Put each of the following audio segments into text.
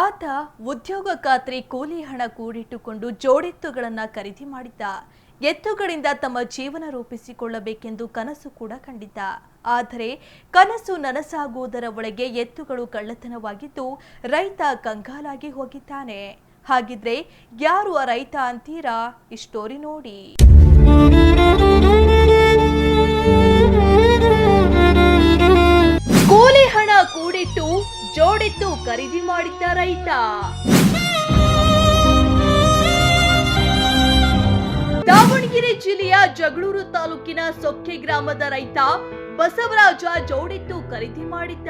ಆತ ಉದ್ಯೋಗ ಖಾತ್ರಿ ಕೂಲಿ ಹಣ ಕೂಡಿಟ್ಟುಕೊಂಡು ಜೋಡೆತ್ತುಗಳನ್ನ ಖರೀದಿ ಮಾಡಿದ್ದ. ಎತ್ತುಗಳಿಂದ ತಮ್ಮ ಜೀವನ ರೂಪಿಸಿಕೊಳ್ಳಬೇಕೆಂದು ಕನಸು ಕೂಡ ಕಂಡಿದ್ದ. ಆದರೆ ಕನಸು ನನಸಾಗುವುದರ ಒಳಗೆ ಎತ್ತುಗಳು ಕಳ್ಳತನವಾಗಿದ್ದು ರೈತ ಕಂಗಾಲಾಗಿ ಹೋಗಿದ್ದಾನೆ. ಹಾಗಿದ್ರೆ ಯಾರು ಆ ರೈತ ಅಂತೀರಾ? ಈ ಸ್ಟೋರಿ ನೋಡಿ. ರೈತ ದಾವಣಗೆರೆ ಜಿಲ್ಲೆಯ ಜಗಳೂರು ತಾಲೂಕಿನ ಸೊಕ್ಕೆ ಗ್ರಾಮದ ರೈತ ಬಸವರಾಜ ಜೋಡಿತ್ತು ಖರೀದಿ ಮಾಡಿದ್ದ.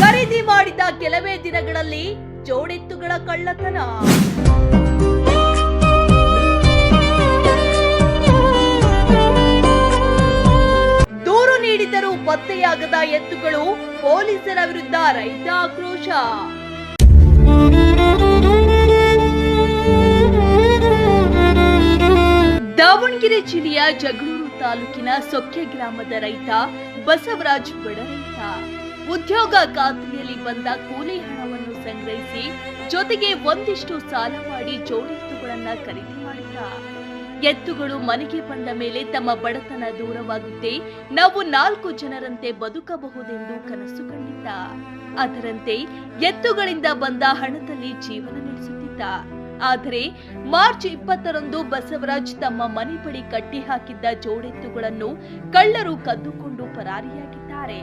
ಖರೀದಿ ಮಾಡಿದ ಕೆಲವೇ ದಿನಗಳಲ್ಲಿ ಜೋಡೆತ್ತುಗಳ ಕಳ್ಳತನ. ಪತ್ತೆಯಾಗದ ಎತ್ತುಗಳು ಪೊಲೀಸರ ವಿರುದ್ಧ ರೈತ ಆಕ್ರೋಶ ದಾವಣಗೆರೆ ಜಿಲ್ಲೆಯ ಜಗಳೂರು ತಾಲೂಕಿನ ಸೊಕ್ಕೆ ಗ್ರಾಮದ ರೈತ ಬಸವರಾಜ್ ಬಡ ಉದ್ಯೋಗ ಖಾತ್ರಿಯಲ್ಲಿ ಬಂದ ಕೂಲಿ ಹಣವನ್ನು ಸಂಗ್ರಹಿಸಿ ಜೊತೆಗೆ ಒಂದಿಷ್ಟು ಸಾಲ ಮಾಡಿ ಜೋಡೆತ್ತುಗಳನ್ನ ಖರೀದಿ ಮಾಡಿದ. ಎತ್ತುಗಳು ಮನೆಗೆ ಬಂದ ಮೇಲೆ ತಮ್ಮ ಬಡತನ ದೂರವಾಗುತ್ತೆ. ನಾವು ನಾಲ್ಕು ಜನರಂತೆ ಬದುಕಬಹುದೆಂದು ಕನಸು ಕಂಡಿದ್ದ. ಅದರಂತೆ ಎತ್ತುಗಳಿಂದ ಬಂದ ಹಣದಲ್ಲಿ ಜೀವನ ನಡೆಸುತ್ತಿದ್ದ. ಆದರೆ ಮಾರ್ಚ್ ಇಪ್ಪತ್ತರಂದು ಬಸವರಾಜ್ ತಮ್ಮ ಮನೆ ಬಳಿ ಕಟ್ಟಿ ಹಾಕಿದ್ದ ಜೋಡೆತ್ತುಗಳನ್ನು ಕಳ್ಳರು ಕದ್ದುಕೊಂಡು ಪರಾರಿಯಾಗಿದ್ದಾರೆ.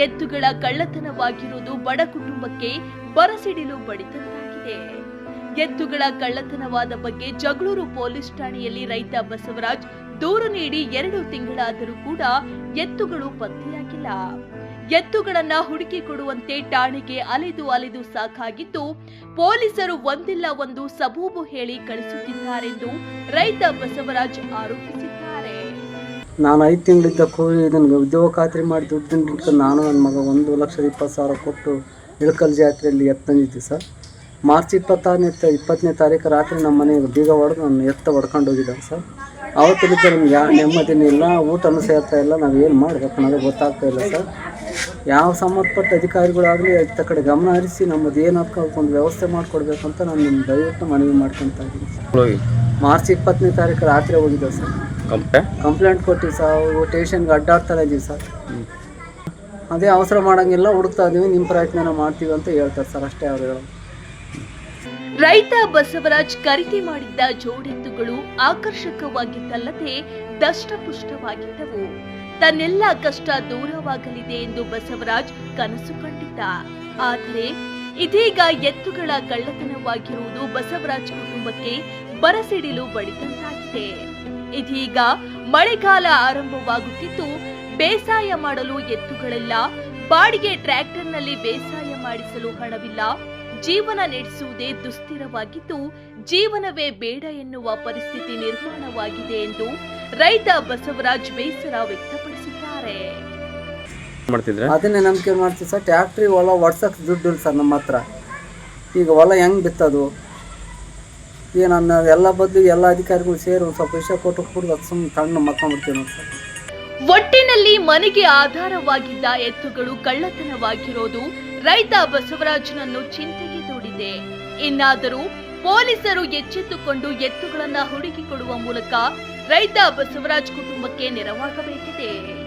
ಎತ್ತುಗಳ ಕಳ್ಳತನವಾಗಿರುವುದು ಬಡ ಕುಟುಂಬಕ್ಕೆ ಬರಸಿಡಿಲು ಬಡಿದಂತಾಗಿದೆ ಎತ್ತುಗಳ ಕಳ್ಳತನವಾದ ಬಗ್ಗೆ ಜಗಳೂರು ಪೊಲೀಸ್ ಠಾಣೆಯಲ್ಲಿ ರೈತ ಬಸವರಾಜ್ ದೂರು ನೀಡಿ ಎರಡು ತಿಂಗಳಾದರೂ ಕೂಡ ಎತ್ತುಗಳು ಪತ್ತೆಯಾಗಿಲ್ಲ. ಎತ್ತುಗಳನ್ನ ಹುಡುಕಿ ಕೊಡುವಂತೆ ಠಾಣೆಗೆ ಅಲೆದು ಅಲೆದು ಸಾಕಾಗಿದ್ದು, ಪೊಲೀಸರು ಒಂದಿಲ್ಲ ಒಂದು ಸಬೂಬು ಹೇಳಿ ಕಳಿಸುತ್ತಿದ್ದಾರೆಂದು ರೈತ ಬಸವರಾಜ್ ಆರೋಪಿಸಿದ್ದಾರೆ. ನಾನು ಐದು ತಿಂಗಳಿದ್ದ ಕೂಲಿ ಇದನ್ನು ಉದ್ಯೋಗ ಖಾತ್ರಿ ಮಾಡಿ ದುಡ್ಡು ನಾನು ನನ್ನ ಮಗ ಒಂದು ಲಕ್ಷದ ಇಪ್ಪತ್ತು ಸಾವಿರ ಕೊಟ್ಟು ಇಳಕಲ್ ಜಾತ್ರೆಯಲ್ಲಿ ಎತ್ತಂದಿದ್ದೆ ಸರ್. ಮಾರ್ಚ್ ಇಪ್ಪತ್ತಾರನೇ ಇಪ್ಪತ್ತನೇ ತಾರೀಕು ರಾತ್ರಿ ನಮ್ಮ ಮನೆಗೆ ಬೀಗ ಹೊಡೆದು ನನ್ನ ಎತ್ತ ಹೊಡ್ಕೊಂಡು ಹೋಗಿದ್ದಾನೆ ಸರ್. ಅವತ್ತಿಲಿದ್ದ ನಮ್ಗೆ ಯಾವ ನೆಮ್ಮದಿನೂ ಇಲ್ಲ ಊಟನೂ ಸೇರ್ತಾ ಇಲ್ಲ ನಾವು ಏನು ಮಾಡಬೇಕು ಅನ್ನೋದು ಗೊತ್ತಾಗ್ತಾ ಇಲ್ಲ ಸರ್. ಯಾವ ಸಂಬಂಧಪಟ್ಟ ಅಧಿಕಾರಿಗಳಾಗಲಿ ಇತ್ತ ಕಡೆ ಗಮನ ಹರಿಸಿ ನಮ್ಮದು ಒಂದು ವ್ಯವಸ್ಥೆ ಮಾಡಿಕೊಡ್ಬೇಕು ಅಂತ ನಾನು ನಿಮ್ಮ ದಯವಿಟ್ಟು ಮನವಿ ಮಾಡ್ಕೊತಾ ಇದ್ದೀನಿ ಸರ್. ಮಾರ್ಚ್ ಇಪ್ಪತ್ತನೇ ತಾರೀಕು ರಾತ್ರಿ ಹೋಗಿದ್ದೆ ಸರ್. ಕಂಪ್ಲೇಂಟ್? ಕೊಟ್ಟಿವಿ ಸರ್ ಅವರು ಟೇಷನ್ಗೆ ಅಡ್ಡಾಡ್ತಾ ಇದ್ದೀವಿ ಸರ್. ಅದೇ ಅವಸರ ಮಾಡೋಂಗಿಲ್ಲ ಹುಡುಕ್ತಾ ಇದ್ದೀವಿ ನಿಮ್ಮ ಪ್ರಯತ್ನ ಮಾಡ್ತೀವಿ ಅಂತ ಹೇಳ್ತಾರೆ ಸರ್ ಅಷ್ಟೇ ಅವ್ರು ಹೇಳೋದು. ರೈತ ಬಸವರಾಜ್ ಖರೀದಿ ಮಾಡಿದ್ದ ಜೋಡೆತ್ತುಗಳು ಆಕರ್ಷಕವಾಗಿದ್ದಲ್ಲದೆ ದಷ್ಟಪುಷ್ಟವಾಗಿದ್ದವು. ತನ್ನೆಲ್ಲ ಕಷ್ಟ ದೂರವಾಗಲಿದೆ ಎಂದು ಬಸವರಾಜ್ ಕನಸು ಕಂಡಿದ್ದ. ಆದರೆ ಇದೀಗ ಎತ್ತುಗಳ ಕಳ್ಳತನವಾಗಿರುವುದು ಬಸವರಾಜ್ ಕುಟುಂಬಕ್ಕೆ ಬರಸಿಡಿಲು ಬಡಿದಂತಾಗಿದೆ. ಇದೀಗ ಮಳೆಗಾಲ ಆರಂಭವಾಗುತ್ತಿದ್ದು, ಬೇಸಾಯ ಮಾಡಲು ಎತ್ತುಗಳೆಲ್ಲ ಬಾಡಿಗೆ ಟ್ರ್ಯಾಕ್ಟರ್ನಲ್ಲಿ ಬೇಸಾಯ ಮಾಡಿಸಲು ಹಣವಿಲ್ಲ. ಜೀವನ ನಡೆಸುವುದೇ ದುಸ್ಥಿರವಾಗಿದ್ದು ಜೀವನವೇ ಬೇಡ ಎನ್ನುವ ಪರಿಸ್ಥಿತಿ ನಿರ್ಮಾಣವಾಗಿದೆ ಎಂದು ರೈತ ಬಸವರಾಜ್ ಬೇಸರ ವ್ಯಕ್ತಪಡಿಸಿದ್ದಾರೆ. ಅದನ್ನೇ ನಂಬಿಕೆ ಮಾಡ್ತೀವಿ ಸರ್. ಟ್ಯಾಕ್ಟ್ರಿ ಹೊಲ ಒಡ್ಸಕ್ಕೆ ದುಡ್ಡು ಇಲ್ಲ ಸರ್ ನಮ್ಮ ಹತ್ರ. ಈಗ ಹೊಲ ಹೆಂಗ್ ಬಿತ್ತದು? ಏನನ್ನ ಎಲ್ಲ ಬದಲು ಎಲ್ಲ ಅಧಿಕಾರಿಗಳು ಸೇರಿ ಒಂದು ಸ್ವಲ್ಪ ವಿಷಯ ಕೊಟ್ಟು ಕೂಡ ಅದು ಸುಮ್ಮನೆ ತಣ್ಣು ಮಕ್ಕೊಂಡ್ಬಿಡ್ತೀನಿ ಸರ್. ಒಟ್ಟಿನಲ್ಲಿ ಮನೆಗೆ ಆಧಾರವಾಗಿದ್ದ ಎತ್ತುಗಳು ಕಳ್ಳತನವಾಗಿರೋದು ರೈತ ಬಸವರಾಜನನ್ನು ಚಿಂತೆಗೆ ಇನ್ನಾದರೂ ಪೊಲೀಸರು ಎಚ್ಚೆತ್ತುಕೊಂಡು ಎತ್ತುಗಳನ್ನ ಹುಡುಕಿಕೊಡುವ ಮೂಲಕ ರೈತ ಬಸವರಾಜ್ ಕುಟುಂಬಕ್ಕೆ ನೆರವಾಗಬೇಕಿದೆ.